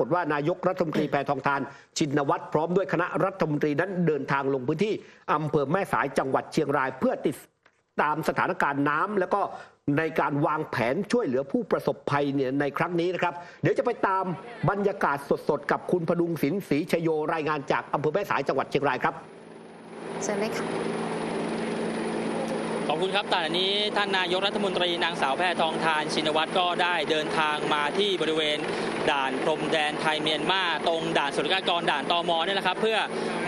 ากฏว่านายกรัฐมนตรีแพทองทาน ชินวัตรพร้อมด้วยคณะรัฐมนตรีนั้นเดินทางลงพื้นที่อำเภอแม่สายจังหวัดเชียงราย เพื่อติดตามสถานการณ์น้ำแล้วก็ในการวางแผนช่วยเหลือผู้ประสบภัยเนี่ยในครั้งนี้นะครับ เดี๋ยวจะไปตามบรรยากาศสดๆ กับคุณพดุงศิลป์ศรีชโยรายงานจากอำเภอแม่สายจังหวัดเชียงรายครับเชิญเลยค่ะ ขอบคุณครับแต่อันนี้ท่านนายกรัฐมนตรีนางสาวแพทองทานชินวัตรก็ได้เดินทางมาที่บริเวณด่านพรมแดนไทยเมียนมาตรงด่านสุลกากรด่านตอมเนี่ยแหละครับ เพื่อ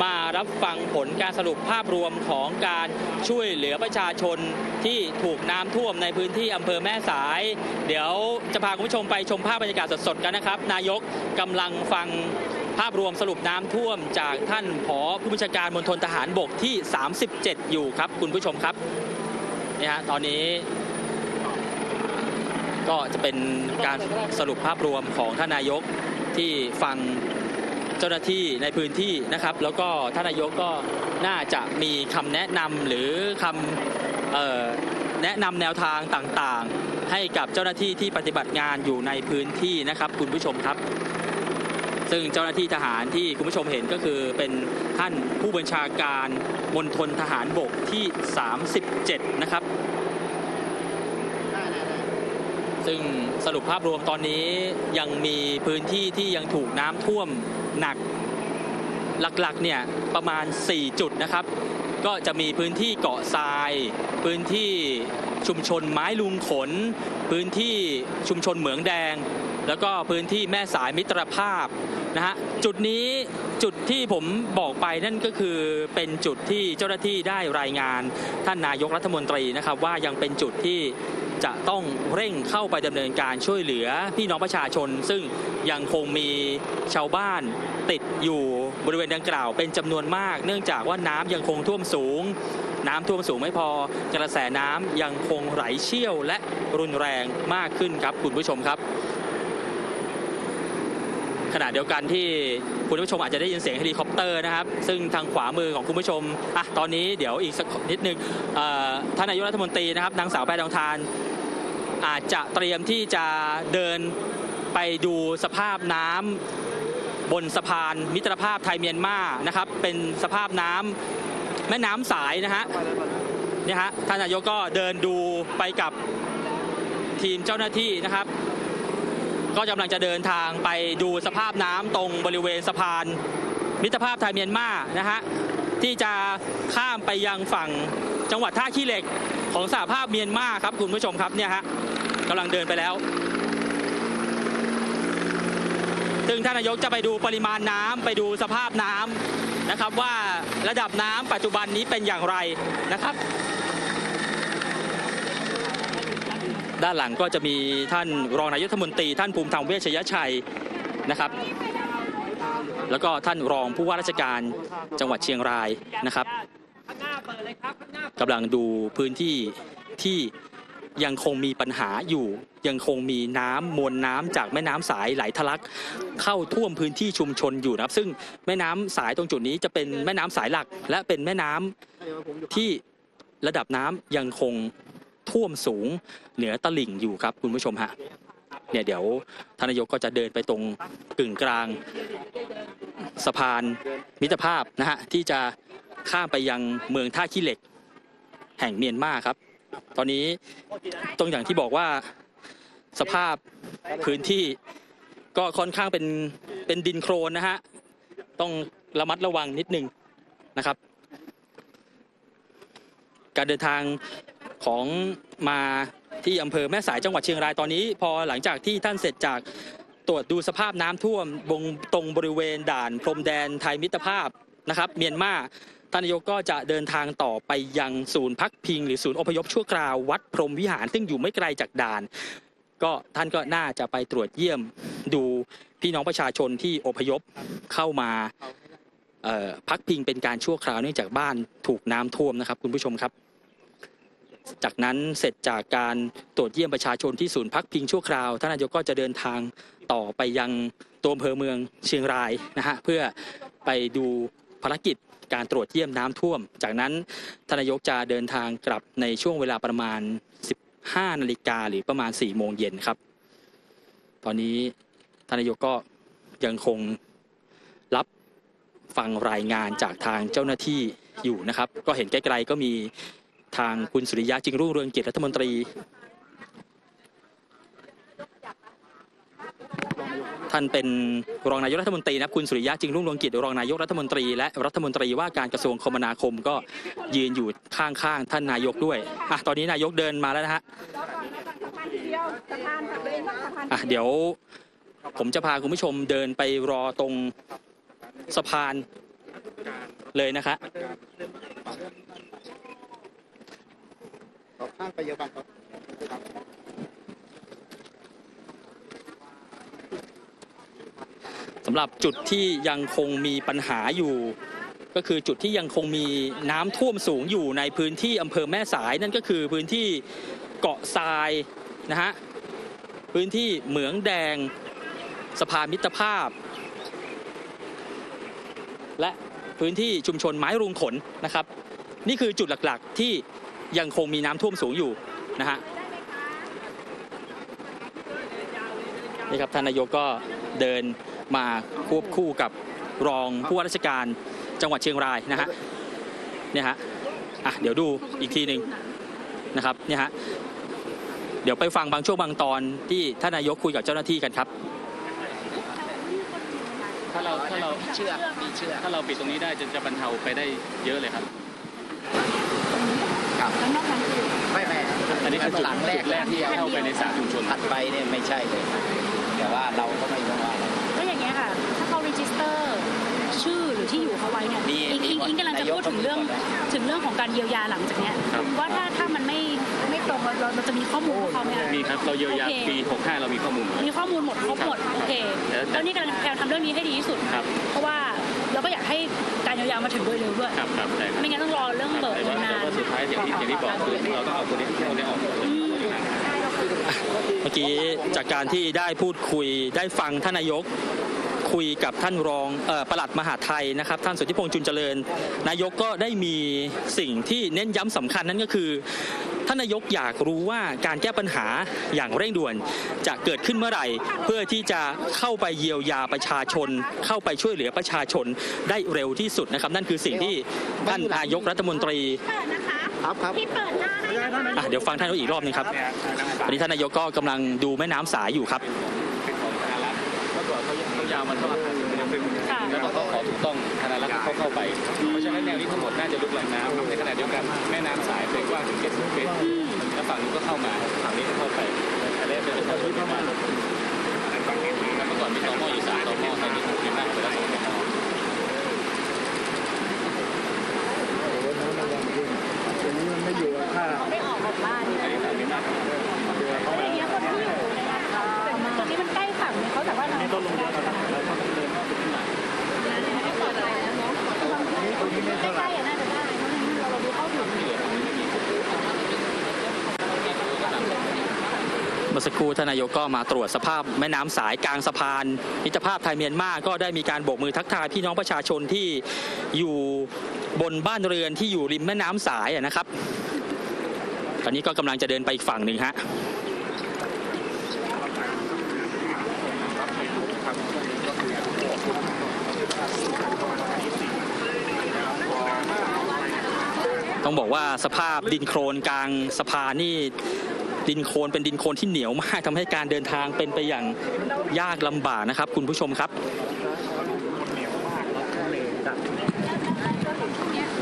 มารับฟังผลการสรุปภาพรวมของการช่วยเหลือประชาชนที่ถูกน้ำท่วมในพื้นที่อำเภอแม่สาย เดี๋ยวจะพาคุณผู้ชมไปชมภาพบรรยากาศสดๆกันนะครับ นายกกำลังฟังภาพรวมสรุปน้ำท่วมจากท่านผอผู้บัญชาการมณฑลทหารบกที่ 37 อยู่ครับ คุณผู้ชมครับ นี่ฮะตอนนี้ ก็จะเป็นการสรุปภาพรวมของท่านนายกที่ฟังเจ้าหน้าที่ในพื้นที่นะครับ แล้วก็ท่านนายกก็น่าจะมีคำแนะนำหรือคำแนะนำแนวทางต่างๆ ให้กับเจ้าหน้าที่ที่ปฏิบัติงานอยู่ในพื้นที่นะครับ คุณผู้ชมครับ ซึ่งเจ้าหน้าที่ทหารที่คุณผู้ชมเห็นก็คือเป็นท่านผู้บัญชาการมณฑลทหารบกที่ 37 นะครับ ซึ่งสรุปภาพรวมตอนนี้ยังมีพื้นที่ที่ยังถูกน้ำท่วมหนักหลักๆเนี่ยประมาณ 4 จุดนะครับ ก็จะมีพื้นที่เกาะทราย พื้นที่ชุมชนไม้ลุงขน พื้นที่ชุมชนเหมืองแดง แล้วก็พื้นที่แม่สายมิตรภาพนะฮะจุดนี้จุดที่ผมบอกไปนั่นก็คือเป็นจุดที่เจ้าหน้าที่ได้รายงานท่านนายกรัฐมนตรีนะครับ ว่ายังเป็นจุดที่จะต้องเร่งเข้าไปดำเนินการช่วยเหลือพี่น้องประชาชน ซึ่งยังคงมีชาวบ้านติดอยู่บริเวณดังกล่าวเป็นจำนวนมาก เนื่องจากว่าน้ำยังคงท่วมสูง น้ำท่วมสูงไม่พอกระแสน้ำยังคงไหลเชี่ยวและรุนแรงมากขึ้นครับคุณผู้ชมครับ ขณะเดียวกันที่คุณผู้ชมอาจจะได้ยินเสียงเฮลิคอปเตอร์นะครับ ซึ่งทางขวามือของคุณผู้ชมอะตอนนี้เดี๋ยวอีกสักนิดนึงท่านนายกรัฐมนตรีนะครับนางสาวแพทองทาน อาจจะเตรียมที่จะเดินไปดูสภาพน้ำบนสะพานมิตรภาพไทยเมียนมานะครับ เป็นสภาพน้ำแม่น้ำสายนะฮะเนี่ยฮะท่านนายกก็เดินดูไปกับทีมเจ้าหน้าที่นะครับ ก็กำลังจะเดินทางไปดูสภาพน้ำตรงบริเวณสะพาน มิตรภาพไทยเมียนมานะฮะที่จะข้ามไปยังฝั่งจังหวัดท่าขี้เหล็กของสหภาพเมียนมาครับคุณผู้ชมครับเนี่ยฮะกำลังเดินไปแล้ว ซึ่งท่านนายกจะไปดูปริมาณน้ำไปดูสภาพน้ำนะครับว่าระดับน้ำปัจจุบันนี้เป็นอย่างไรนะครับ ด้านหลังก็จะมีท่านรองนายกรัฐมนตรี ท่านภูมิธรรมเวชยชัยนะครับ แล้วก็ท่านรองผู้ว่าราชการจังหวัดเชียงรายนะครับกำลังดูพื้นที่ที่ยังคงมีปัญหาอยู่ ยังคงมีน้ำมวลน้ำจากแม่น้ำสายไหลทะลัก เข้าท่วมพื้นที่ชุมชนอยู่นะครับ ซึ่งแม่น้ำสายตรงจุดนี้จะเป็นแม่น้ำสายหลัก และเป็นแม่น้ำที่ระดับน้ำยังคง ท่วมสูงเหนือตลิ่งอยู่ครับคุณผู้ชมฮะเนี่ยเดี๋ยวทานนายกก็จะเดินไปตรงกึ่งกลางสะพานมิตรภาพนะฮะที่จะข้ามไปยังเมืองท่าขี้เหล็ก แห่งเมียนมาครับ ตอนนี้ตรงอย่างที่บอกว่าสภาพพื้นที่ก็ค่อนข้างเป็นเป็นดินโครนนะฮะต้องระมัดระวังนิดนึงนะครับ การเดินทาง ของมาที่อำเภอแม่สายจังหวัดเชียงรายตอนนี้ พอหลังจากที่ท่านเสร็จจากตรวจดูสภาพน้ำท่วมบงตรงบริเวณด่านพรมแดนไทยมิตรภาพนะครับ เมียนมาท่านนายกก็จะเดินทางต่อไปยังศูนย์พักพิง หรือศูนย์อพยพชั่วคราววัดพรมวิหาร ซึ่งอยู่ไม่ไกลจากด่าน ก็ท่านก็น่าจะไปตรวจเยี่ยมดูพี่น้องประชาชนที่อพยพเข้ามาพักพิงเป็นการชั่วคราวเนื่องจากบ้านถูกน้ำท่วมนะครับ คุณผู้ชมครับ จากนั้นเสร็จจากการตรวจเยี่ยมประชาชนที่ศูนย์พักพิงชั่วคราวท่านนายกก็จะเดินทางต่อไปยังตัวอำเภอเมืองเชียงรายนะฮะเพื่อไปดูภารกิจการตรวจเยี่ยมน้ำท่วม จากนั้นท่านนายกจะเดินทางกลับในช่วงเวลาประมาณ 15 นาฬิกาหรือประมาณ 4 โมงเย็นครับ ตอนนี้ท่านนายกก็ยังคงรับฟังรายงานจากทางเจ้าหน้าที่อยู่นะครับ ก็เห็นไกลๆก็มี ทางคุณสุริยะจึงรุ่งเรืองกิจรัฐมนตรีท่านเป็นรองนายกรัฐมนตรีนะครับคุณสุริยะจึงรุ่งเรืองกิจรองนายกรัฐมนตรีและรัฐมนตรีว่าการกระทรวงคมนาคมก็ยืนอยู่ข้างๆท่านนายกด้วยอะตอนนี้นายกเดินมาแล้วนะฮะอะเดี๋ยวผมจะพาคุณผู้ชมเดินไปรอตรงสะพานเลยนะคะ ข้างไปยอะบ้างครับสำหรับจุดที่ยังคงมีปัญหาอยู่ ก็คือจุดที่ยังคงมีน้ำท่วมสูงอยู่ในพื้นที่อำเภอแม่สายนั่นก็คือพื้นที่เกาะทรายนะฮะพื้นที่เหมืองแดงสะพานมิตรภาพ และพื้นที่ชุมชนไม้รุงขนนะครับ นี่คือจุดหลักๆที่ ยังคงมีน้ำท่วมสูงอยู่นะฮะนี่ครับท่านนายกก็เดินมาควบคู่กับรองผู้ว่าราชการจังหวัดเชียงรายนะฮะเนี่ยฮะอะเดี๋ยวดูอีกทีหนึ่งนะครับเนี่ยฮะเดี๋ยวไปฟังบางช่วงบางตอนที่ท่านนายกคุยกับเจ้าหน้าที่กันครับ ถ้าเราถ้าเราเชื่อมีเชื่อถ้าเราปิดตรงนี้ได้จะจะบรรเทาไปได้เยอะเลยครับ ไม่ไม่อันนี้คือจุดหลังแรกจุดแรกที่เข้าไปในสามชุมชนถัดไปเนี่ยไม่ใช่เลย แต่ว่าเราก็ไม่ต้องว่าก็อย่างเงี้ยค่ะ ถ้าเขา register ชื่อหรือที่อยู่เขาไว้เนี่ยมีอิงมีอิงอิงกำลังจะพูดถึงเรื่องนายกถึงเรื่องของการเยียวยาหลังจากเนี้ยครับว่าถ้าถ้ามันไม่ไม่ตรงเราเราเราจะมีข้อมูลของเขาไหมคะมีครับเราเยียวยาโอเคปี65เรามีข้อมูลหมดมีข้อมูลหมดครบหมดโอเคแต่แต่แล้วนี่กำลังพยายามทำเรื่องนี้ให้ดีที่สุดครับเพราะว่า เราก็อยากให้การเยียวยามาถึงโดยเร็วด้วยครับครับใช่ครับไม่งั้นต้องรอเรื่องเบิกแต่เงิว่านนาแต่นว่าสุดท้ายอย่างที่อย่างที่บอกคือเราต้องเอาตัวนี้ตัวนี้ออกหมดเลยอืมเมื่อกี้จากการที่ได้พูดคุยได้ฟังท่านนายกคุยกับท่านรองเอ่อปลัดมหาดไทยนะครับ ท่านสุทธิพงษ์จุนเจริญ นายกก็ได้มีสิ่งที่เน้นย้ำสำคัญนั่นก็คือ ท่านนายกอยากรู้ว่าการแก้ปัญหาอย่างเร่งด่วนจะเกิดขึ้นเมื่อไหร่ เพื่อที่จะเข้าไปเยียวยาประชาชน เข้าไปช่วยเหลือประชาชนได้เร็วที่สุดนะครับ นั่นคือสิ่งที่ท่านนายกรัฐมนตรีครับครับที่เปิดหน้าให้นะคะอะเดี๋ยวฟังท่านนายกอีกรอบหนึงครับวันนี้ท่านนายกก็กำลังดูแม่น้ำสายอยู่ครับเป็นของธนารักษ์เมื่อก่อนเขาเขายาวมันเท่าไหร่ค่ะแล้วเราก็ขอถูกต้องธนารักษ์เข้าเข้าไป ทั้งหมดน่าจะลุกแรงน้ำในขณะเดียวกันแม่น้ำสายเป็นกว้างถึง70เมตรแล้วฝั่งนู้นก็เข้ามาฝั่งนี้ก็เข้าไปอันนี้เป็นเข้าที่เข้ามาแล้วเมื่อก่อนมีตอหม้ออยู่สามตอหม้อตอนนี้ถูกพิมพ์หน้าไปแล้วสองตอหม้อ ไม่ออกจากบ้านเนี่ยอะไรเงี้ยคนที่อยู่ตรงนี้มันใกล้ฝั่งเนี่ยเขาแต่ว่าเราไม่ต้องลงเยอะครับไม่เปิดอะไรนะเนาะใกล้ๆอะน่าจะได้เพราะเราดูเข้าถึง เมื่อสักครู่ท่านนายกก็มาตรวจสภาพแม่น้ำสายกลางสะพานมิตรภาพไทยเมียนมาก็ได้มีการโบกมือทักทายพี่น้องประชาชนที่อยู่บนบ้านเรือนที่อยู่ริมแม่น้ำสายนะครับ ตอนนี้ก็กำลังจะเดินไปอีกฝั่งหนึ่งฮะต้องบอกว่าสภาพดินโครนกลางสะพานนี่ ดินโคลนเป็นดินโคลนที่เหนียวมากทำให้การเดินทางเป็นไปอย่างยากลำบากนะครับ คุณผู้ชมครับ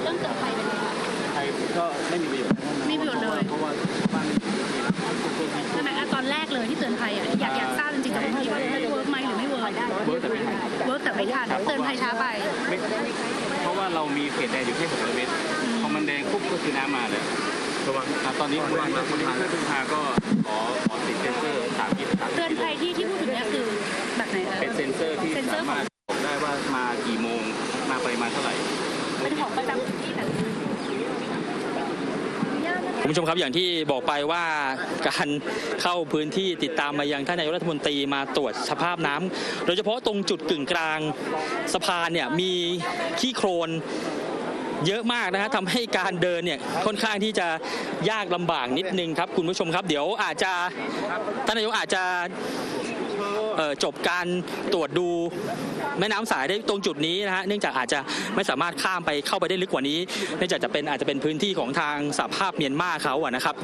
เรื่องเกิดไฟเป็นไงคะไทยก็ไม่มีประโยชน์ไม่มีประโยชน์เลยเพราะว่าบ้านใช่ไหมอะตอนแรกเลยที่เตือนภัยอะอยากอยากทราบจริงๆกับพี่ว่าเวิร์กไหมหรือไม่เวิร์กเวิร์กแต่ไม่ทันเวิร์กแต่ไม่ทันเตือนภัยช้าไปไม่เพราะว่าเรามีเขตแดงอยู่แค่600เมตรพอมันแดงปุ๊บก็คือน้ำมาเลย อะตอนนี้คนที่คนที่เพื่อนพึ่งพาก็ขอขอติดเซ็นเซอร์สามกิโลสามเตือนกิโลภัยที่ที่พูดถึงเนี่ยคือแบบไหนคะเป็นเซ็นเซอร์ที่เซ็นเซอร์สามารถบอกได้ว่ามากี่โมงมาปริมาณเท่าไหร่เป็นของประจำพื้นที่แต่คุณผู้ชมครับอย่างที่บอกไปว่าการเข้าพื้นที่ติดตามมายังท่านนายกรัฐมนตรีมาตรวจสภาพน้ำโดยเฉพาะตรงจุดกึ่งกลางสะพานเนี่ยมีขี้โครน เยอะมากนะฮะทำให้การเดินเนี่ยค่อนข้างที่จะยากลำบากนิดนึงครับคุณผู้ชมครับ เดี๋ยวอาจจะท่านนายกอาจจะจบการตรวจดูแม่น้ำสายได้ตรงจุดนี้นะฮะเนื่องจากอาจจะไม่สามารถข้ามไปเข้าไปได้ลึกกว่านี้เนื่องจากจะเป็นอาจจะเป็นพื้นที่ของทางสหภาพเมียนมาเขาอะนะครับ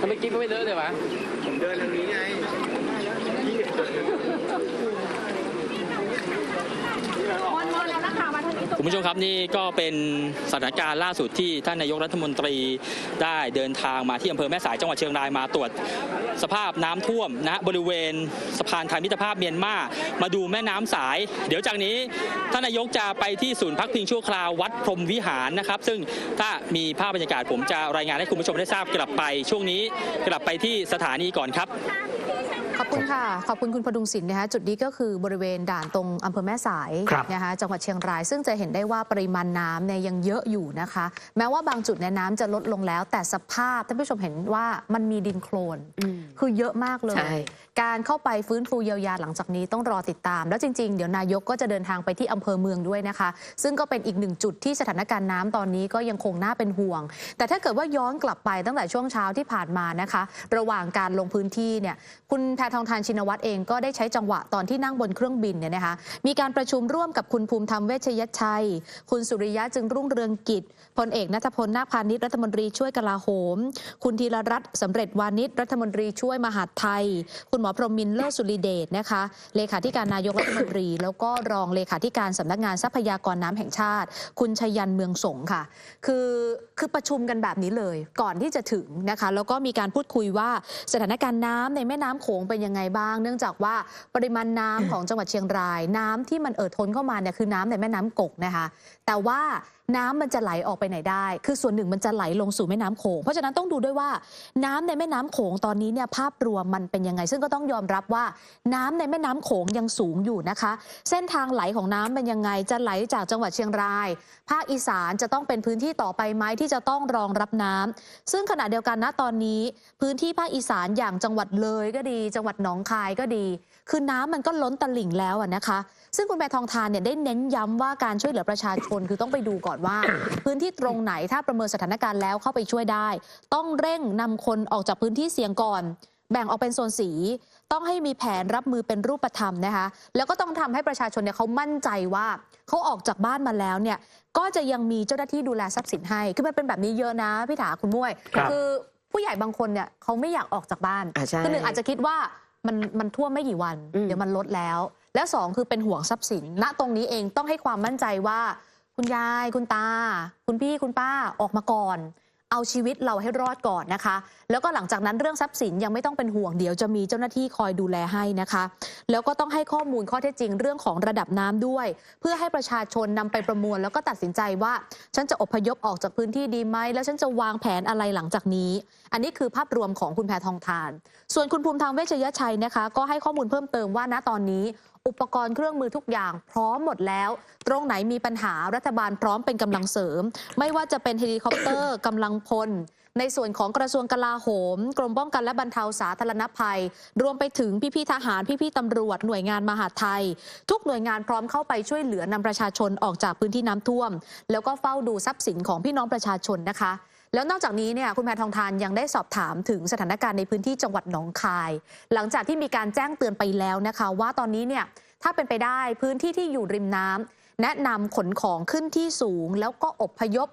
ทำไมกิ๊กก็ไม่เลอะเลยวะมอนมอนแล้วนทางนี้ คุณผู้ชมครับนี่ก็เป็นสถานการณ์ล่าสุดที่ท่านนายกรัฐมนตรีได้เดินทางมาที่อำเภอแม่สายจังหวัดเชียงรายมาตรวจสภาพน้ำท่วมนะบริเวณสะพานไทยมิตรภาพเมียนมามาดูแม่น้ำสาย เดี๋ยวจากนี้ท่านนายกจะไปที่ศูนย์พักพิงชั่วคราววัดพรมวิหารนะครับ ซึ่งถ้ามีภาพบรรยากาศผมจะรายงานให้คุณผู้ชมได้ทราบกลับไป ช่วงนี้กลับไปที่สถานีก่อนครับ อบคุณค่ะ ขอบคุณคุณพดุงศิลป์นะคะจุดนี้ก็คือบริเวณด่านตรงอำเภอแม่สายครับนะคะจังหวัดเชียงราย ซึ่งจะเห็นได้ว่าปริมาณน้ำเนี่ยยังเยอะอยู่นะคะ แม้ว่าบางจุดในยน้ำจะลดลงแล้ว แต่สภาพท่านผู้ชมเห็นว่ามันมีดินโคลนคือเยอะมากเลยใช่การเข้าไปฟื้นฟูเยียวยาหลังจากนี้ต้องรอติดตาม แล้วจริง ๆ เดี๋ยวนายกก็จะเดินทางไปที่อำเภอเมืองด้วยนะคะ ซึ่งก็เป็นอีกหนึ่งจุดที่สถานการณ์น้ำตอนนี้ก็ยังคงน่าเป็นห่วง แต่ถ้าเกิดว่าย้อนกลับไปตั้งแต่ช่วงเช้าที่ผ่านมานะคะ ระหว่างการลงพื้นที่เนี่ยคุณแพททองทานชินวัตรเองก็ได้ใช้จังหวะตอนที่นั่งบนเครื่องบินเนี่ยนะคะมีการประชุมร่วมกับคุณภูมิธรรมเวชยชัย คุณสุริยะจึงรุ่งเรืองกิจพลเอกนัทพลนาคพาณิชรัฐมนตรีช่วยกลาโหม คุณธีรรัตน์สำเร็จวานิชรัฐมนตรีช่วยมหาดไทย คุณหมอพรหมินเลิศสุริเดชนะคะเลขาธิการนายกรัฐมนตรี แล้วก็รองเลขาธิการสำนักงานทรัพยากรน้ำแห่งชาติ คุณชยันเมืองสงค่ะ คือคือประชุมกันแบบนี้เลย ก่อนที่จะถึงนะคะ แล้วก็มีการพูดคุยว่าสถานการณ์น้ำในแม่น้ำโขงเป็นยังไงบ้าง เนื่องจากว่าปริมาณน้ำของจังหวัดเชียงราย น้ำที่มันเอ่อท้นเข้ามาเนี่ยคือน้ำในแม่น้ำกกนะคะ แต่ว่า น้ำมันจะไหลออกไปไหนได้ คือส่วนหนึ่งมันจะไหลลงสู่แม่น้ำโขง เพราะฉะนั้นต้องดูด้วยว่าน้ำในแม่น้ำโขงตอนนี้เนี่ยภาพรวมมันเป็นยังไง ซึ่งก็ต้องยอมรับว่าน้ำในแม่น้ำโขงยังสูงอยู่นะคะ เส้นทางไหลของน้ำเป็นยังไง จะไหลจากจังหวัดเชียงราย ภาคอีสานจะต้องเป็นพื้นที่ต่อไปไหมที่จะต้องรองรับน้ำซึ่งขณะเดียวกันนะตอนนี้ พื้นที่ภาคอีสานอย่างจังหวัดเลยก็ดี จังหวัดหนองคายก็ดี คือน้ำมันก็ล้นตลิ่งแล้วนะคะ ซึ่งคุณแม่ทองทานเนี่ยได้เน้นย้ำว่าการช่วยเหลือประชาชนคือต้องไปดูก่อนว่า พื้นที่ตรงไหนถ้าประเมินสถานการณ์แล้วเข้าไปช่วยได้ ต้องเร่งนำคนออกจากพื้นที่เสี่ยงก่อน แบ่งออกเป็นโซนสี ต้องให้มีแผนรับมือเป็นรูปธรรมนะคะ แล้วก็ต้องทำให้ประชาชนเนี่ยเขามั่นใจว่าเขาออกจากบ้านมาแล้วเนี่ยก็จะยังมีเจ้าหน้าที่ดูแลทรัพย์สินให้ คือมันเป็นแบบนี้เยอะนะพี่ถาคุณมุ้ยครับอผู้ใหญ่บางคนเนี่ยเขาไม่อยากออกจากบ้านอ่าใช่คือหนึ่งอาจจะคิดว่ามันมันท่วมไม่กี่วันอืมเดี๋ยวมันลดแล้ว และสองคือเป็นห่วงทรัพย์สินณตรงนี้เองต้องให้ความมั่นใจว่า คุณยายคุณตา คุณพี่คุณป้าออกมาก่อน เอาชีวิตเราให้รอดก่อนนะคะ แล้วก็หลังจากนั้นเรื่องทรัพย์สินยังไม่ต้องเป็นห่วงเดี๋ยวจะมีเจ้าหน้าที่คอยดูแลให้นะคะ แล้วก็ต้องให้ข้อมูลข้อเท็จจริงเรื่องของระดับน้ำด้วย เพื่อให้ประชาชนนำไปประมวล แล้วก็ตัดสินใจว่า ฉันจะอพยพออกจากพื้นที่ดีไหมแล้วฉันจะวางแผนอะไรหลังจากนี้ อันนี้คือภาพรวมของคุณแพทองทาน ส่วนคุณภูมิธรรมเวชยชัยนะคะ ก็ให้ข้อมูลเพิ่มเติมว่าณตอนนี้ อุปกรณ์เครื่องมือทุกอย่างพร้อมหมดแล้ว ตรงไหนมีปัญหารัฐบาลพร้อมเป็นกำลังเสริม ไม่ว่าจะเป็นเฮลิคอปเตอร์กำลังพล ในส่วนของกระทรวงกลาโหม กรมป้องกันและบรรเทาสาธารณภัย รวมไปถึงพี่ๆทหารพี่ๆตำรวจหน่วยงานมหาดไทย ทุกหน่วยงานพร้อมเข้าไปช่วยเหลือนำประชาชนออกจากพื้นที่น้ำท่วม แล้วก็เฝ้าดูทรัพย์สินของพี่น้องประชาชนนะคะ แล้วนอกจากนี้เนี่ยคุณแพทองทานยังได้สอบถามถึงสถานการณ์ในพื้นที่จังหวัดหนองคาย หลังจากที่มีการแจ้งเตือนไปแล้วนะคะ ว่าตอนนี้เนี่ยถ้าเป็นไปได้พื้นที่ที่อยู่ริมน้ำแนะนำขนของขึ้นที่สูง แล้วก็อบพยพ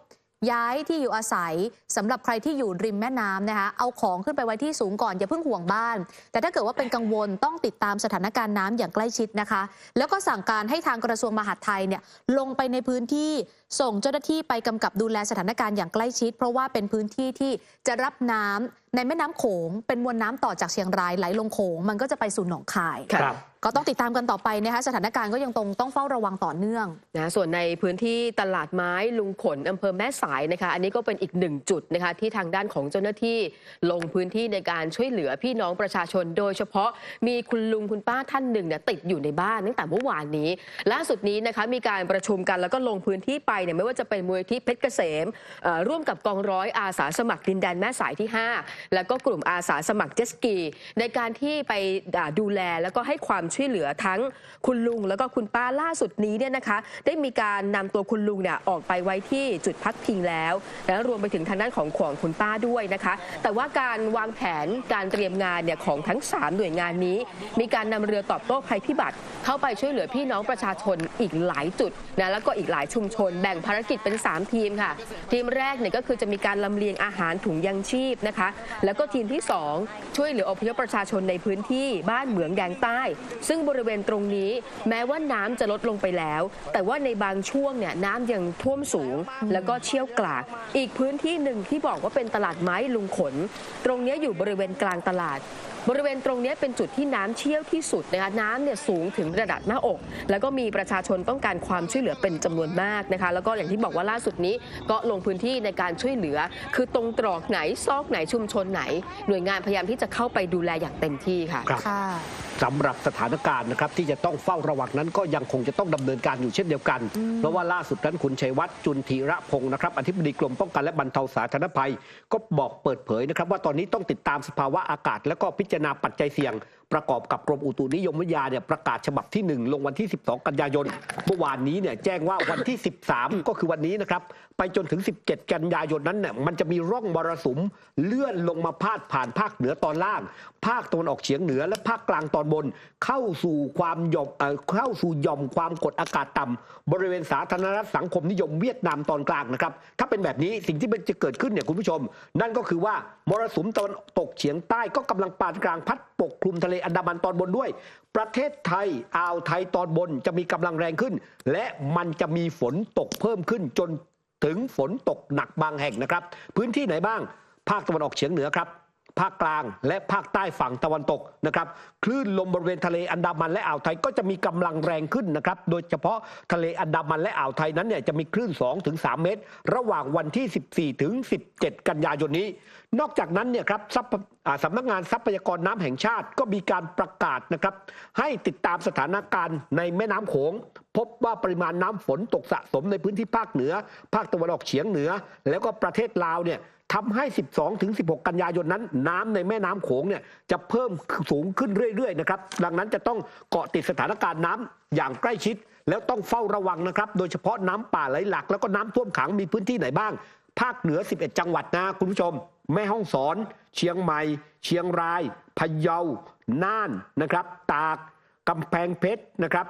ย้ายที่อยู่อาศัยสำหรับใครที่อยู่ริมแม่น้ำนะคะเอาของขึ้นไปไว้ที่สูงก่อนอย่าเพิ่งห่วงบ้าน แต่ถ้าเกิดว่าเป็นกังวลต้องติดตามสถานการณ์น้ำอย่างใกล้ชิดนะคะ แล้วก็สั่งการให้ทางกระทรวงมหาดไทยเนี่ยลงไปในพื้นที่ ส่งเจ้าหน้าที่ไปกำกับดูแลสถานการณ์อย่างใกล้ชิด เพราะว่าเป็นพื้นที่ที่จะรับน้ำในแม่น้ำโขง เป็นมวลน้ำต่อจากเชียงรายไหลลงโขง มันก็จะไปสู่หนองคายครับก็ต้องติดตามกันต่อไปนะคะสถานการณ์ก็ยังต้องต้องเฝ้าระวังต่อเนื่องนะส่วนในพื้นที่ตลาดไม้ลุงขนอำเภอแม่สายนะคะ อันนี้ก็เป็นอีกหนึ่งจุดนะคะที่ทางด้านของเจ้าหน้าที่ลงพื้นที่ในการช่วยเหลือพี่น้องประชาชน โดยเฉพาะมีคุณลุงคุณป้าท่านหนึ่งเนี่ยติดอยู่ในบ้านตั้งแต่เมื่อวานนี้ ล่าสุดนี้นะคะมีการประชุมกันแล้วก็ลงพื้นที่ไปเนี่ยไม่ว่าจะเป็นมูลที่เพชรเกษมร่วมกับกองร้อยอาสาสมัครดินแดนแม่สายที่ 5 แล้วก็กลุ่มอาสาสมัครเจสกี ในการที่ไปดูแลแล้วก็ให้ความช่วยเหลือทั้งคุณลุง แล้วก็คุณป้าล่าสุดนี้เนี่ยนะคะ ได้มีการนำตัวคุณลุงเนี่ยออกไปไว้ที่จุดพักพิงแล้วและรวมไปถึงทางด้านของของคุณป้าด้วยนะคะ แต่ว่าการวางแผนการเตรียมงานเนี่ยของทั้ง 3 หน่วยงานนี้ มีการนำเรือตอบโต้ภัยพิบัติ เข้าไปช่วยเหลือพี่น้องประชาชนอีกหลายจุดนะแล้วก็อีกหลายชุมชนแบ่งภารกิจเป็น 3 ทีมค่ะ ทีมแรกเนี่ยก็คือจะมีการลำเลียงอาหารถุงยังชีพนะคะ แล้วก็ทีมที่ 2 ช่วยเหลืออพยพประชาชนในพื้นที่บ้านเหมืองแดงใต้ ซึ่งบริเวณตรงนี้แม้ว่าน้ำจะลดลงไปแล้ว แต่ว่าในบางช่วงเนี่ยน้ำยังท่วมสูงแล้วก็เชี่ยวกราก อีกพื้นที่หนึ่งที่บอกว่าเป็นตลาดไม้ลุงขน ตรงนี้อยู่บริเวณกลางตลาด บริเวณตรงเนี้ยเป็นจุดที่น้ำเชี่ยวที่สุดนะคะน้ำเนี่ยสูงถึงระดับหน้าอก แล้วก็มีประชาชนต้องการความช่วยเหลือเป็นจำนวนมากนะคะ แล้วก็อย่างที่บอกว่าล่าสุดนี้ก็ลงพื้นที่ในการช่วยเหลือ คือตรงตรอกไหนซอกไหนชุมชนไหน หน่วยงานพยายามที่จะเข้าไปดูแลอย่างเต็มที่ค่ะครับค่ะ สำหรับสถานการณ์นะครับที่จะต้องเฝ้าระวังนั้นก็ยังคงจะต้องดำเนินการอยู่เช่นเดียวกัน เพราะว่าล่าสุดนั้นคุณชัยวัฒน์จุนธีระพงศ์นะครับอธิบดีกรมป้องกันและบรรเทาสาธารณภัย ก็บอกเปิดเผยนะครับว่าตอนนี้ต้องติดตามสภาวะอากาศ และก็พิจารณาปัจจัยเสี่ยง ประกอบกับกรมอุตุนิยมวิทยาเนี่ยประกาศฉบับที่ 1 ลงวันที่ 12 กันยายนเมื่อวานนี้เนี่ยแจ้งว่าวันที่ 13 ก็คือวันนี้นะครับ ไปจนถึง 17 กันยายนนั้นเนี่ยมันจะมีร่องมรสุมเลื่อนลงมาพาดผ่านภาคเหนือตอนล่าง ภาคตะวันออกเฉียงเหนือและภาคกลางตอนบน เข้าสู่ความหย่อมเเข้าสู่หย่อมความกดอากาศต่ำบริเวณสาธารณรัฐสังคมนิยมเวียดนามตอนกลางนะครับถ้าเป็นแบบนี้สิ่งที่มันจะเกิดขึ้นเนี่ยคุณผู้ชม นั่นก็คือว่ามรสุมตะวันตกเฉียงใต้ก็กำลังปานกลางพัด ปกคลุมทะเลอันดามันตอนบนด้วย ประเทศไทยอ่าวไทยตอนบนจะมีกำลังแรงขึ้น และมันจะมีฝนตกเพิ่มขึ้นจนถึงฝนตกหนักบางแห่งนะครับ พื้นที่ไหนบ้าง ภาคตะวันออกเฉียงเหนือครับ ภาคกลางและภาคใต้ฝั่งตะวันตกนะครับคลื่นลมบริเวณทะเลอันดามันและอ่าวไทยก็จะมีกำลังแรงขึ้นนะครับโดยเฉพาะทะเลอันดามันและอ่าวไทยนั้นเนี่ยจะมีคลื่น2ถึง3เมตร ระหว่างวันที่ 14 ถึง 17 กันยายนนี้ นอกจากนั้นเนี่ยครับสำนักงานทรัพยากรน้ำแห่งชาติก็มีการประกาศนะครับให้ติดตามสถานการณ์ในแม่น้ำโขงพบว่าปริมาณน้ำฝนตกสะสมในพื้นที่ภาคเหนือ ภาคตะวันออกเฉียงเหนือ แล้วก็ประเทศลาวเนี่ย ทำให้ 12 ถึง 16 กันยายนนั้น น้ำในแม่น้ำโขงเนี่ยจะเพิ่มสูงขึ้นเรื่อยๆนะครับ ดังนั้นจะต้องเกาะติดสถานการณ์น้ำอย่างใกล้ชิด แล้วต้องเฝ้าระวังนะครับ โดยเฉพาะน้ำป่าไหลหลากแล้วก็น้ำท่วมขังมีพื้นที่ไหนบ้าง ภาคเหนือ 11 จังหวัดนะคุณผู้ชม แม่ฮ่องสอน เชียงใหม่ เชียงราย พะเยา น่านนะครับ ตากกำแพงเพชรนะครับ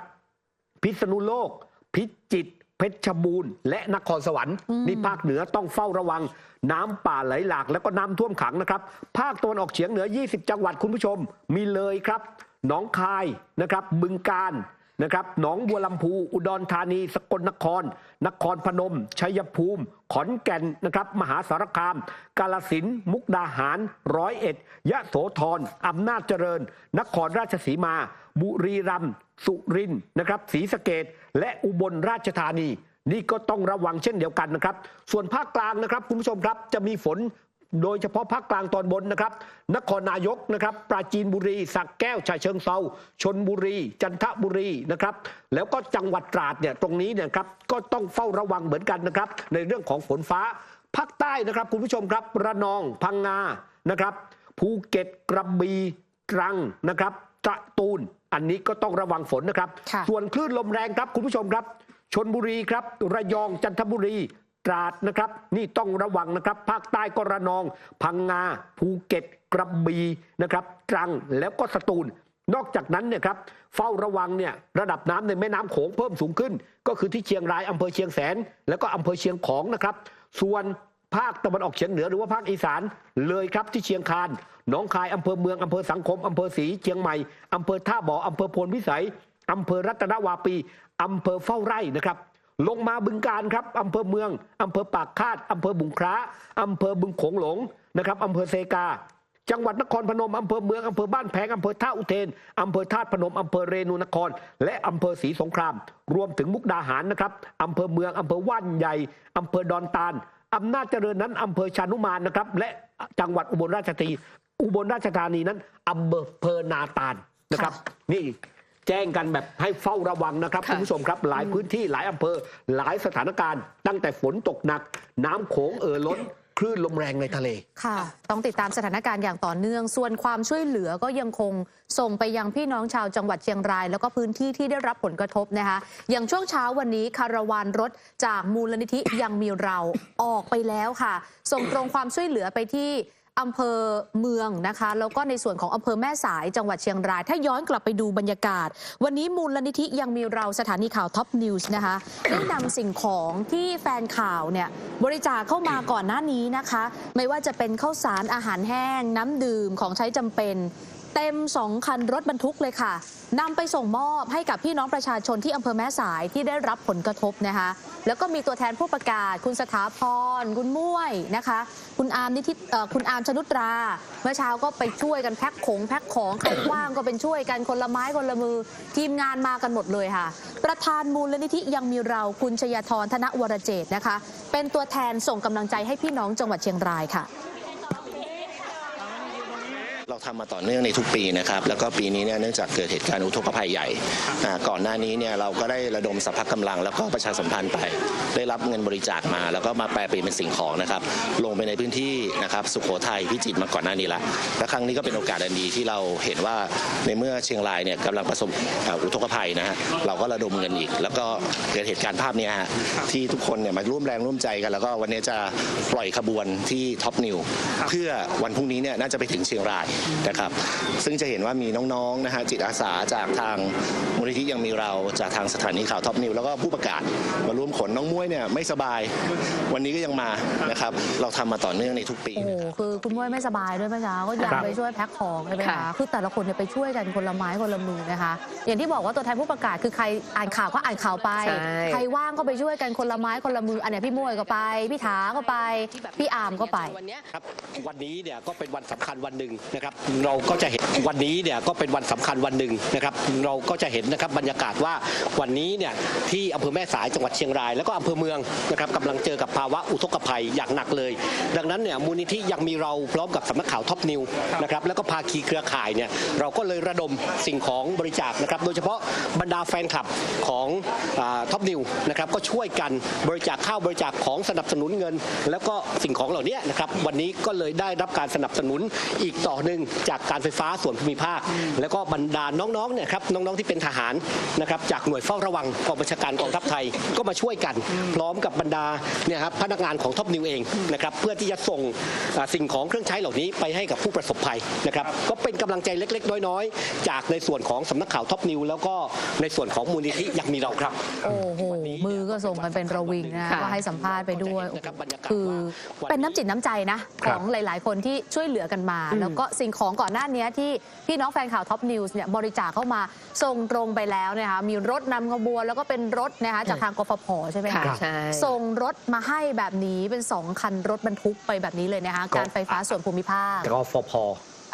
พิษณุโลก พิจิตร เพชรบูรณ์และนครสวรรค์นี่ภาคเหนือต้องเฝ้าระวัง น้ำป่าไหลหลากแล้วก็น้ำท่วมขังนะครับ ภาคตะวันออกเฉียงเหนือ 20 จังหวัดคุณผู้ชม มีเลยครับหนองคายนะครับบึงกาฬ นะครับ หนองบัวลำพูอุดรธานี สกลนคร นครพนม ชัยภูมิ ขอนแก่นนะครับ มหาสารคาม กาลสินมุกดาหารร้อยเอ็ดยะโสธรอำนาจเจริญ นครราชสีมา บุรีรัมย์สุรินนะครับศรีสะเกดและอุบลราชธานีนี่ก็ต้องระวังเช่นเดียวกันนะครับ ส่วนภาคกลางนะครับคุณผู้ชมครับจะมีฝน โดยเฉพาะภาคกลางตอนบนนะครับ นครนายกนะครับ ปราจีนบุรีสักแก้วฉะเชิงเซาชนบุรี จันทบุรีนะครับ แล้วก็จังหวัดตราดเนี่ยตรงนี้เนี่ยครับก็ต้องเฝ้าระวังเหมือนกันนะครับ ในเรื่องของฝนฟ้าภาคใต้นะครับ คุณผู้ชมครับระนองพังงานะครับภูเก็ตกระบี่ตรังนะครับตะตูน อันนี้ก็ต้องระวังฝนนะครับค่ะส่วนคลื่นลมแรงครับคุณผู้ชมครับชนบุรีครับระยองจันทบุรี ตราดนะครับ นี่ต้องระวังนะครับ ภาคใต้ก็ระนอง พังงา ภูเก็ต กระบี่นะครับ ตรังแล้วก็สตูล นอกจากนั้นเนี่ยครับเฝ้าระวังเนี่ยระดับน้ำในแม่น้ำโขงเพิ่มสูงขึ้น ก็คือที่เชียงรายอำเภอเชียงแสน แล้วก็อำเภอเชียงของนะครับ ส่วนภาคตะวันออกเฉียงเหนือหรือว่าภาคอีสานเลยครับที่เชียงคานหนองคายอำเภอเมืองอำเภอสังคมอำเภอศรีเชียงใหม่อำเภอท่าบ่ออำเภอโพนพิสัยอำเภอรัตนวาปีอำเภอเฝ้าไร่นะครับ ลงมาบึงการครับอำเภอเมืองอำเภอปากคาดอำเภอบุงคร้าอำเภอบึงโขงหลงนะครับอำเภอเซกา จังหวัดนครพนมอำเภอเมืองอำเภอบ้านแพงอำเภอท่าอุเทนอำเภอธาตุพนมอำเภอเรนูนคร และอำเภอศรีสงคราม รวมถึงมุกดาหารนะครับอำเภอเมืองอำเภอว่านใหญ่อำเภอดอนตาลอำนาจเจริญนั้นอำเภอชานุมานนะครับและจังหวัดอุบลราชธานีอุบลราชธานีนั้นอำเภอนาตาลนะครับ นี่ แจ้งกันแบบให้เฝ้าระวังนะครับค่ะคุณผู้ชมครับ หลายพื้นที่หลายอำเภอหลายสถานการณ์ ตั้งแต่ฝนตกหนัก น้ำโขงเอ่อล้นคลื่นลมแรงในทะเล ค่ะ ต้องติดตามสถานการณ์อย่างต่อเนื่อง ส่วนความช่วยเหลือก็ยังคงส่งไปยังพี่น้องชาวจังหวัดเชียงราย แล้วก็พื้นที่ที่ได้รับผลกระทบนะคะ อย่างช่วงเช้าวันนี้คาราวานรถจากมูลนิธิยังมีเราออกไปแล้วค่ะ ส่งตรงความช่วยเหลือไปที่ อำเภอเมืองนะคะ แล้วก็ในส่วนของอำเภอแม่สายจังหวัดเชียงราย ถ้าย้อนกลับไปดูบรรยากาศ วันนี้มูลนิธิยังมีเราสถานีข่าวท็อปนิวส์นะคะได้นำสิ่งของที่แฟนข่าวเนี่ยบริจาคเข้ามาก่อนหน้านี้นะคะ ไม่ว่าจะเป็นข้าวสารอาหารแห้ง น้ำดื่มของใช้จำเป็น ต็มสองคันรถบรรทุกเลยค่ะนำไปส่งมอบให้กับพี่น้องประชาชนที่อำเภอแม่สายที่ได้รับผลกระทบนะคะ แล้วก็มีตัวแทนผู้ประกาศ คุณสถาพร คุณม่วยนะคะ คุณอาร์มนิติคุณอาร์มชนุตรา เมื่อเช้าก็ไปช่วยกันแพ็คของแพ็คของใครว่างก็เป็นช่วยกันคนละไม้คนละมือ ทีมงานมากันหมดเลยค่ะ ประธานมูลนิธิยังมีเราคุณชยธรธนวรเจตน์นะคะ เป็นตัวแทนส่งกำลังใจให้พี่น้องจังหวัดเชียงรายค่ะ เราทำมาต่อเนื่องในทุกปีนะครับแล้วก็ปีนี้เนี่ยเนื่องจากเกิดเหตุการณ์อุทกภัยใหญ่ ก่อนหน้านี้เนี่ยเราก็ได้ระดมสรรพกำลัง แล้วก็ประชาสัมพันธ์ไป ได้รับเงินบริจาคมา แล้วก็มาแปลเปลี่ยนเป็นสิ่งของนะครับลงไปในพื้นที่นะครับสุโขทัยพิจิตรมาก่อนหน้านี้ละและครั้งนี้ก็เป็นโอกาสอันดีที่เราเห็นว่าในเมื่อเชียงรายเนี่ยกำลังประสบอุทกภัยนะฮะเราก็ระดมเงินอีก แล้วก็เกิดเหตุการณ์ภาพเนี้ยฮะที่ทุกคนเนี่ยมาร่วมแรงร่วมใจกัน แล้วก็วันนี้จะปล่อยขบวนที่ท็อปนิวเพื่อวันพรุ่งนี้เนี่ยน่าจะไปถึงเชียงรายนะครับซึ่งจะเห็นว่ามีน้องๆนะฮะจิตอาสาจากทางมูลนิธิยังมีเราจากทางสถานีข่าวท็อปนิวแล้วก็ผู้ประกาศมาร่วมขนน้องม้วยเนี่ยไม่สบาย วันนี้ก็ยังมานะครับเราทำมาต่อเนื่องในทุกปีโอ้โหคือคุณม้วยไม่สบายด้วยเมื่อเช้าก็ยังครับไปช่วยแพ็คของใช่ไหมค่ะคะคือแต่ละคนเนี่ยไปช่วยกันคนละไม้คนละมือนะคะ อย่างที่บอกว่าตัวแทนผู้ประกาศคือใครอ่านข่าวก็อ่านข่าวไปใช่ใครว่างก็ไปช่วยกันคนละไม้คนละมืออันเนี้ยพี่ม้วยก็ไป พี่ถาก็ไปพี่อาร์มก็ไปวันเนี้ยครับวันนี้เนี่ยก็เป็นวันสำคัญวันหนึ่งนะครับเราก็จะเห็นวันนี้เนี่ยก็เป็นวันสำคัญวันหนึ่งนะครับเราก็จะเห็นนะครับบรรยากาศว่าวันนี้เนี่ยที่อำเภอแม่สายจังหวัดเชียงราย แล้วก็อำเภอเมืองนะครับกำลังเจอกับภาวะอุทกภัยอย่างหนักเลย ดังนั้นเนี่ยมูลนิธิยังมีเราพร้อมกับสำนักข่าวท็อปนิวนะครับแล้วก็ภาคีเครือข่ายเนี่ยเราก็เลยระดมสิ่งของบริจาคนะครับโดยเฉพาะบรรดาแฟนคลับของท็อปนิวนะครับก็ช่วยกันบริจาคข้าวบริจาคของสนับสนุนเงิน แล้วก็สิ่งของเหล่านี้นะครับวันนี้ก็เลยได้รับการสนับสนุนอีกต่อหนึ่งจากการไฟฟ้าส่วนภูมิภาค แล้วก็บรรดาน้องๆเนี่ยครับน้องๆที่เป็นทหารนะครับจากหน่วยเฝ้าระวังกองบัญชาการกองทัพไทยก็มาช่วยกัน พร้อมกับบรรดาเนี่ยครับพนักงานของท็อปนิวเองนะครับเพื่อที่จะส่งอ่าสิ่งของเครื่องใช้เหล่านี้ไปให้กับผู้ประสบภัยนะครับก็เป็นกำลังใจเล็ก ๆ น้อยๆ จากในส่วนของสำนักข่าวท็อปนิวแล้วก็ในส่วนของมูลนิธิยังมีเราครับโอ้โหมือก็ส่งกันเป็นระวิงนะค่ะก็ให้สัมภาษณ์ไปด้วยนะครับบรรยากาศคือว่าเป็นน้ำจิตน้ำใจนะคขรับองหลาย ๆ คนที่ช่วยเหลือกันมาแล้วก็สิ่งของก่อนหน้านี้ที่พี่น้องแฟนข่าวท็อปนิวส์เนี่ยบริจาคเข้ามาส่งตรงไปแล้วนะคะมีรถนำขบวนแล้วก็เป็นรถนะคะจากทางกฟผใช่ไหมค่ะคะใช่ส่งรถมาให้แบบนี้เป็นสองคันรถบรรทุกไปแบบนี้เลยนะคะการไฟฟ้าส่วนภูมิภาคกฟพ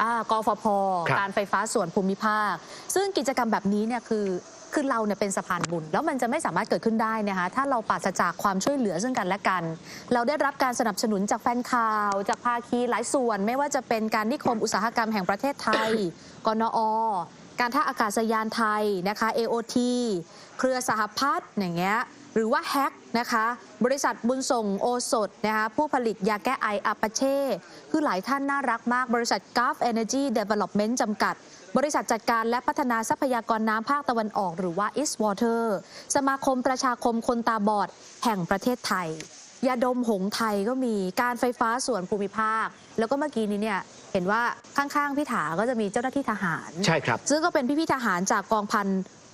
อ่ากฟพครับการไฟฟ้าส่วนภูมิภาค ซึ่งกิจกรรมแบบนี้เนี่ยคือ คือเราเนี่ยเป็นสะพานบุญ แล้วมันจะไม่สามารถเกิดขึ้นได้นะคะถ้าเราปราศจากความช่วยเหลือซึ่งกันและกัน เราได้รับการสนับสนุนจากแฟนข่าว จากภาคีหลายส่วน ไม่ว่าจะเป็นการนิคมอุตสาหกรรมแห่งประเทศไทย กนอ การท่าอากาศยานไทยนะคะ AOT เครือสหพัฒน์อย่างเงี้ย หรือว่าแฮกนะคะบริษัทบุญส่งโอสถนะคะผู้ผลิตยาแก้ไออาปาเช่ คือหลายท่านน่ารักมาก บริษัท Gulf Energy Development จำกัด บริษัทจัดการและพัฒนาทรัพยากรน้ำภาคตะวันออก หรือว่า East Water สมาคมประชาคมคนตาบอด แห่งประเทศไทยยาดมหงส์ไทยก็มีการไฟฟ้าส่วนภูมิภาค แล้วก็เมื่อกี้นี้เนี่ยเห็นว่าข้างๆพี่ถาก็จะมีเจ้าหน้าที่ทหาร ใช่ครับ ซึ่งก็เป็นพี่พี่ๆทหารจากกองพัน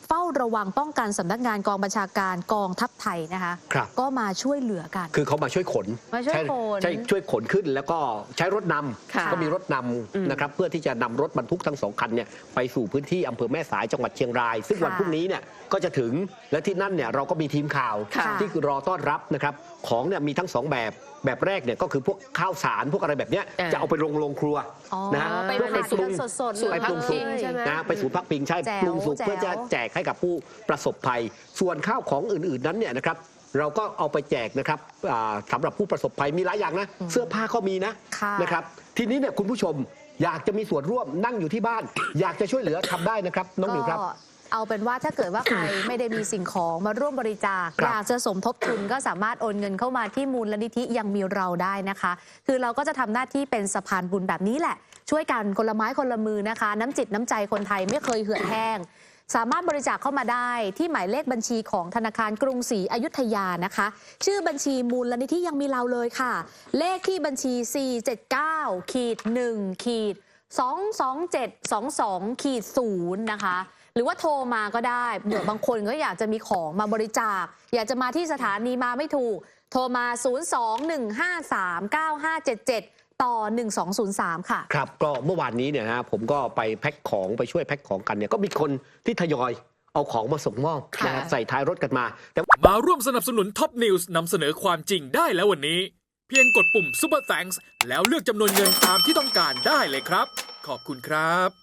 เฝ้าระวังป้องกันสำนักงานกองบัญชาการกองทัพไทยนะคะครับก็มาช่วยเหลือกัน คือเขามาช่วยขนมาช่วยใขนใช่ช่วยขนขึ้นแล้วก็ใช้รถนค่ะำก็มีรถนำนะครับเพื่อที่จะนำรถบรรทุกทั้งสองคันเนี่ยไปสู่พื้นที่อำเภอแม่สายจังหวัดเชียงราย ซึ่งค่ะวันพรุ่งนี้เนี่ยก็จะถึงและที่นั่นเนี่ยเราก็มีทีมข่าวค่ะที่รอต้อนรับนะครับของเนี่ยมีทั้งสองแบบ แบบแรกเนี่ยก็คือพวกข้าวสารพวกอะไรแบบเนี้ยอ่าจะเอาไปลงโรงครัวอ๋อนะไปเพื่อไปผัดปรุงกันสดๆศูนย์เลยไปปรุงสุกใช่ไหมนะไปศูนย์พักพิงใช่แจ๋วปรุงสุกแจ๋ว เพื่อจะแจกให้กับผู้ประสบภัย ส่วนข้าวของอื่นๆนั้นเนี่ยนะครับเราก็เอาไปแจกนะครับอ่าสำหรับผู้ประสบภัยมีหลายอย่างนะเสื้อผ้าก็มีนะค่ะ นะครับ ทีนี้เนี่ยคุณผู้ชมอยากจะมีส่วนร่วมนั่งอยู่ที่บ้าน อยากจะช่วยเหลือทำได้นะครับน้องหมิวครับ ก็ เอาเป็นว่าถ้าเกิดว่าใครไม่ได้มีสิ่งของมาร่วมบริจาคครับอยากจะสมทบทุนก็สามารถโอนเงินเข้ามาที่มูลนิธิยังมีเราได้นะคะ คือเราก็จะทำหน้าที่เป็นสะพานบุญแบบนี้แหละ ช่วยกันคนละไม้คนละมือนะคะ น้ำจิตน้ำใจคนไทยไม่เคยเหือดแห้งสามารถบริจาคเข้ามาได้ที่หมายเลขบัญชีของธนาคารกรุงศรีอยุธยานะคะ ชื่อบัญชีมูลนิธิยังมีเราเลยค่ะ เลขที่บัญชี 479ขีด1ขีด22722ขีด0นะคะ หรือว่าโทรมาก็ได้เผื่อบางคนก็อยากจะมีของมาบริจาค อยากจะมาที่สถานีมาไม่ถูก โทรมา 02-153-9577ต่อ 1203 ค่ะ ครับ ก็เมื่อวานนี้เนี่ยนะผมก็ไปแพ็คของไปช่วยแพ็คของกันเนี่ยก็มีคนที่ทยอยเอาของมาส่งมอบค่ะนะฮะใส่ท้ายรถกันมาแต่มาร่วมสนับสนุนท็อปนิวส์นำเสนอความจริงได้แล้ววันนี้ เพียงกดปุ่ม Super Thanks แล้วเลือกจำนวนเงินตามที่ต้องการได้เลยครับ ขอบคุณครับ